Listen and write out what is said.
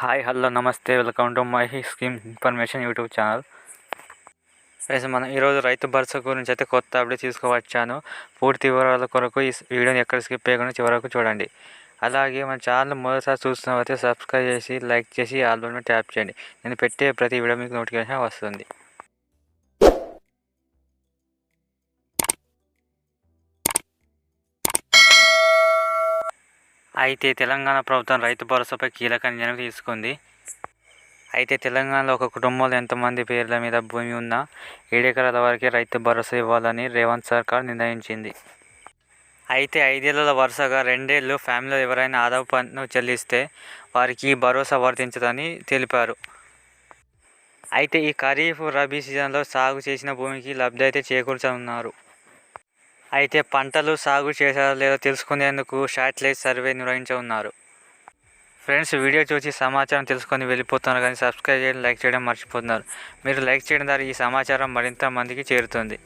Hi hello నమస్తే welcome to my scheme information YouTube channel. Friends మనం ఈరోజు రైతు భరోసా గురించి అయితే కొత్త అప్డేట్ తీసుకువచ్చాను. పూర్తి వివరాల కొరకు ఈ వీడియోని ఎక్కడ స్కిప్ చేయకుండా చివరకు చూడండి. అలాగే మన ఛానల్ మొదటిసారి చూస్తున్నవైతే సబ్స్క్రైబ్ చేసి లైక్ చేసి ఆల్బమ్ ట్యాప్ చేయండి. నేను పెట్టే ప్రతి వీడియో మీకు నోటిఫికేషన్ వస్తుంది. అయితే తెలంగాణ ప్రభుత్వం రైతు భరోసాపై కీలక నిర్ణయం తీసుకుంది. అయితే తెలంగాణలో ఒక కుటుంబంలో ఎంతమంది పేర్ల మీద భూమి ఉన్నా ఏడెకరాల వరకే రైతు భరోసా ఇవ్వాలని రేవంత్ సర్కార్ నిర్ణయించింది. అయితే ఐదేళ్ళ వరుసగా రెండేళ్ళు ఫ్యామిలీలో ఎవరైనా ఆదాయ పన్ను చెల్లిస్తే వారికి ఈ భరోసా వర్తించదని తెలిపారు. అయితే ఈ ఖరీఫ్ రబీ సీజన్లో సాగు చేసిన భూమికి లబ్ధి అయితే చేకూర్చనున్నారు. అయితే పంటలు సాగు చేశారో లేదో తెలుసుకునేందుకు శాటిలైట్ సర్వే నిర్వహించనున్నారు. ఫ్రెండ్స్ వీడియో చూసి సమాచారం తెలుసుకొని వెళ్ళిపోతున్నారు కానీ సబ్స్క్రైబ్ చేయడం లైక్ చేయడం మర్చిపోతున్నారు. మీరు లైక్ చేయడం ద్వారా ఈ సమాచారం మరింత మందికి చేరుతుంది.